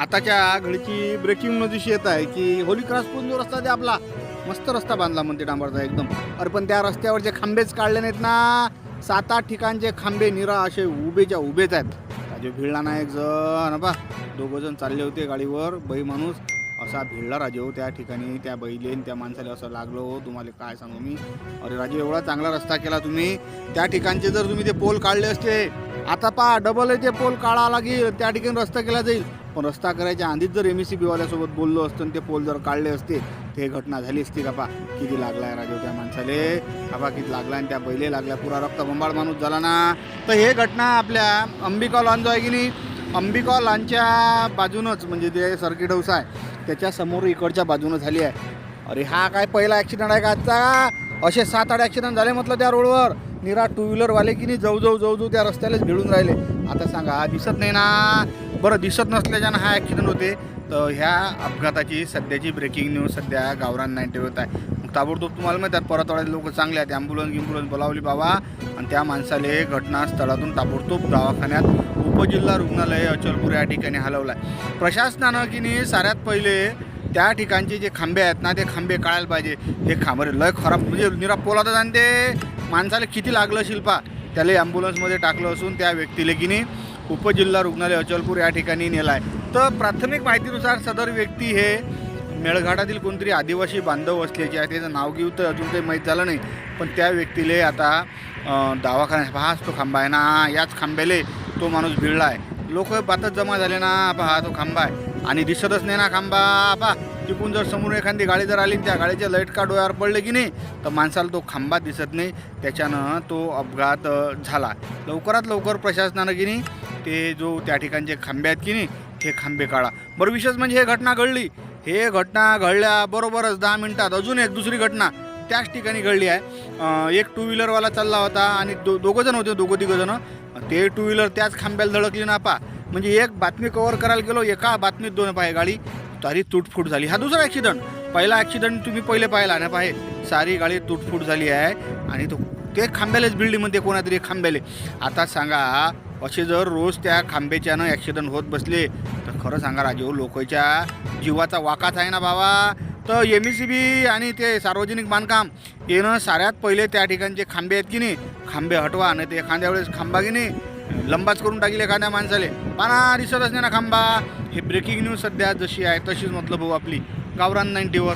आताच्या घडीची breaking news येत आहे की होली क्रॉस पूर्ण जो रस्ता आहे ते आपला. मस्त रस्ता बांधला म्हणते डांबरचा एकदम. अरे पण त्या रस्त्यावरचे खांबेच काढले नाहीत ना सात आठ ठिकाणचे खांबे निरा असे उभेच्या उभेच आहेत. राजू भिडला ना एक जण. बा दोघं जण चालले होते गाडीवर बाई माणूस. असा भिडला राजू हो त्या ठिकाणी त्या बैलेन त्या माणसाला असं लागलो हो. तुम्हाला काय सांगू मी? अरे राजू एवढा चांगला रस्ता केला तुम्ही. त्या ठिकाणचे जर तुम्ही ते पोल काढले असते आता पहा डबल ते पोल काढा लागेल त्या ठिकाणी रस्ता केला जाईल. पण रस्ता करायच्या आधीच जर एम एस सी बीवाल्यासोबत बोललो असतं आणि ते पोल जर काढले असते ते घटना झाली असती का पा किती लागलाय राजीव त्या माणसाले. आबा किती लागला आणि त्या बैले लागल्या. पुरा रक्त बंबाळ माणूस झाला ना. तर हे घटना आपल्या अंबिका लॉन जो आहे की नाही? अंबिका लॉनच्या बाजूनच म्हणजे ते सर्किट हाऊस आहे त्याच्यासमोर इकडच्या बाजूनं झाली आहे. अरे हा काय पहिला ॲक्सिडेंट आहे का आजचा? असे सात आठ ॲक्सिडेंट झाले म्हटलं त्या रोडवर निरा टू व्हीलरवाले की नाही जाऊ जाऊ जाऊ जाऊ त्या रस्त्यालाच भिडून राहिले. आता सांगा दिसत नाही ना. बरं दिसत नसल्याच्यानं हा ॲक्सिडेंट होते. तर ह्या अपघाताची सध्याची ब्रेकिंग न्यूज सध्या गावरान नाईन्टी होत आहे. मग ताबडतोब तुम्हाला माहिती परत परतवाड्यात लोक चांगले आहेत. ॲम्ब्युलन्स गिम्ब्युलन्स बोलावली बाबा. आणि त्या माणसाले घटनास्थळातून ताबडतोब दवाखान्यात उपजिल्हा रुग्णालय अचलपूर या ठिकाणी हलवलं आहे प्रशासनानं की नाही साऱ्यात पहिले त्या ठिकाणचे जे खांबे आहेत ना ते खांबे काढायला पाहिजे. हे खांबरे लय खराब म्हणजे निरा पोलातच आणि ते माणसाला किती लागलं शिल्पा? त्याला ॲम्ब्युलन्समध्ये टाकलं असून त्या व्यक्तीला की नाही उपजिल्हा रुग्णालय अचलपूर या ठिकाणी नेला आहे तर प्राथमिक माहितीनुसार सदर व्यक्ती हे मेळघाटातील कोणतरी आदिवासी बांधव असल्याचे आहे त्याचं नाव घेऊ तर अजून काही माहीत झालं नाही. पण त्या व्यक्तीले आता दवाखान्यात पहाच तो खांबा आहे ना याच खांब्याले तो माणूस भिडला आहे लोक बातच जमा झाले ना पहा तो खांबा आहे. आणि दिसतच नाही ना खांबा पहा. तिकून जर समोर एखादी गाडी जर आली त्या गाडीच्या लाइट का डोळ्यावर पडले की नाही तर माणसाला तो खांबा दिसत नाही. त्याच्यानं तो अपघात झाला. लवकरात लवकर प्रशासनानं की नाही ते जो त्या ठिकाणचे खांबे आहेत की नाही हे खांबे काढा. बरं विशेष म्हणजे हे घटना घडली. हे घटना घडल्याबरोबरच दहा मिनिटात अजून एक दुसरी घटना त्याच ठिकाणी घडली आहे. एक टू व्हीलरवाला चालला होता आणि दो दोघं जण होते दोघं तिघं जण. ते टू व्हीलर त्याच खांब्याला धडकली ना पा. म्हणजे एक बातमी कव्हर करायला गेलो एका बातमीत दोन पाय गाडी. सारी तुटफूट झाली. हा दुसरा ॲक्सिडंट पहिला ॲक्सिडंट तुम्ही पहिले पाहिला ना पाहे सारी गाडी तुटफूट झाली आहे. आणि तो ते खांब्यालेच बिल्डिंगमध्ये कोणातरी खांब्याले. आता सांगा असे जर रोज त्या खांब्याच्यानं ॲक्सिडंट होत बसले तर खरं सांगा राजू लोकांच्या जीवाचा वाकाच आहे ना बाबा. तर एम ई सी बी आणि ते सार्वजनिक बांधकाम येणं साऱ्यात पहिले त्या ठिकाणचे खांबे आहेत की नाही? खांबे हटवा आणि ते एखाद्या वेळेस खांबा की नाही? लंबाच करून टाकील एखाद्या माणसाले. पाना दिसतच नाही ना खांबा. हे ब्रेकिंग न्यूज सध्या जशी आहे तशीच मतलब भाऊ आपली. गावरान नाईन्टीवर